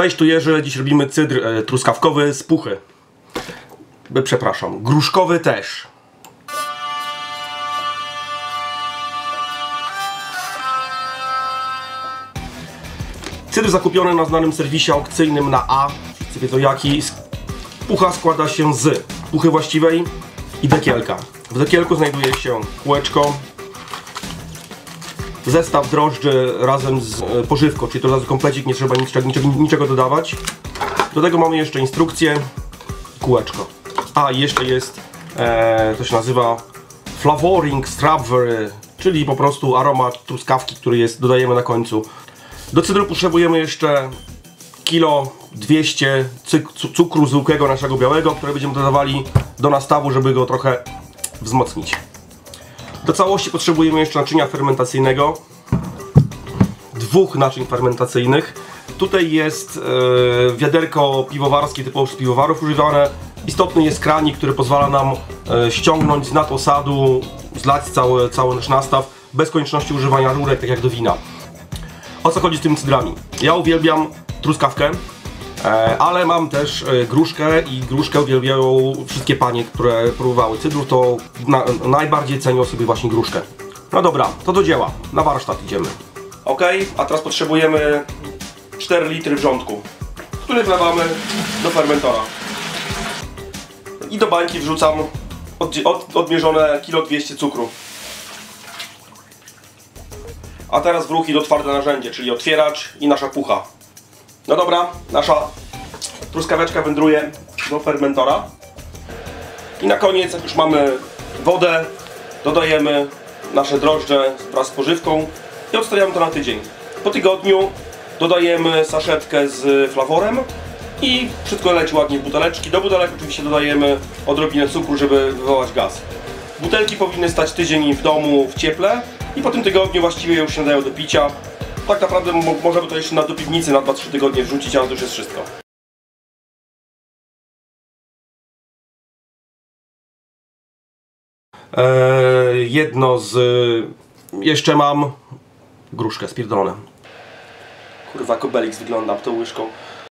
Cześć, tu Jerzy. Dziś robimy cydr e, truskawkowy z puchy. E, Przepraszam, gruszkowy też. Cydr zakupiony na znanym serwisie aukcyjnym na A. Wszyscy wiedzą jaki. Pucha składa się z puchy właściwej i dekielka. W dekielku znajduje się kółeczko, zestaw drożdży razem z e, pożywką, czyli to razu komplecik, nie trzeba niczego, niczego, niczego dodawać. Do tego mamy jeszcze instrukcję, kółeczko. A, jeszcze jest, e, to się nazywa flavoring strawberry, czyli po prostu aromat truskawki, który jest, dodajemy na końcu. Do cydru potrzebujemy jeszcze kilo 200 cyk- cu- cukru zwykłego naszego białego, które będziemy dodawali do nastawu, żeby go trochę wzmocnić. Do całości potrzebujemy jeszcze naczynia fermentacyjnego. Dwóch naczyń fermentacyjnych. Tutaj jest e, wiaderko piwowarskie typowo z piwowarów używane. Istotny jest kranik, który pozwala nam e, ściągnąć z nad osadu, zlać cały, cały nasz nastaw bez konieczności używania rurek, tak jak do wina. O co chodzi z tymi cydrami? Ja uwielbiam truskawkę, ale mam też e, gruszkę i gruszkę uwielbiają wszystkie panie, które próbowały cydru, to na, najbardziej cenią sobie właśnie gruszkę. No dobra, to do dzieła, na warsztat idziemy. Ok, a teraz potrzebujemy 4 litry wrzątku, który wlewamy do fermentora. I do bańki wrzucam od, od, odmierzone kilo 200 cukru. A teraz w ruch idą twarde narzędzie, czyli otwieracz i nasza pucha. No dobra, nasza truskaweczka wędruje do fermentora. I na koniec, jak już mamy wodę, dodajemy nasze drożdże wraz z pożywką i odstawiamy to na tydzień. Po tygodniu dodajemy saszetkę z flaworem i wszystko leci ładnie w buteleczki. Do butelek oczywiście dodajemy odrobinę cukru, żeby wywołać gaz. Butelki powinny stać tydzień w domu w cieple i po tym tygodniu właściwie już się dają do picia. Tak naprawdę mo- możemy to jeszcze na do piwnicy na 2-3 tygodnie wrzucić, ale to już jest wszystko. Eee, jedno z... Jeszcze mam gruszkę spierdolone. Kurwa, Kobelix wygląda tą łyżką.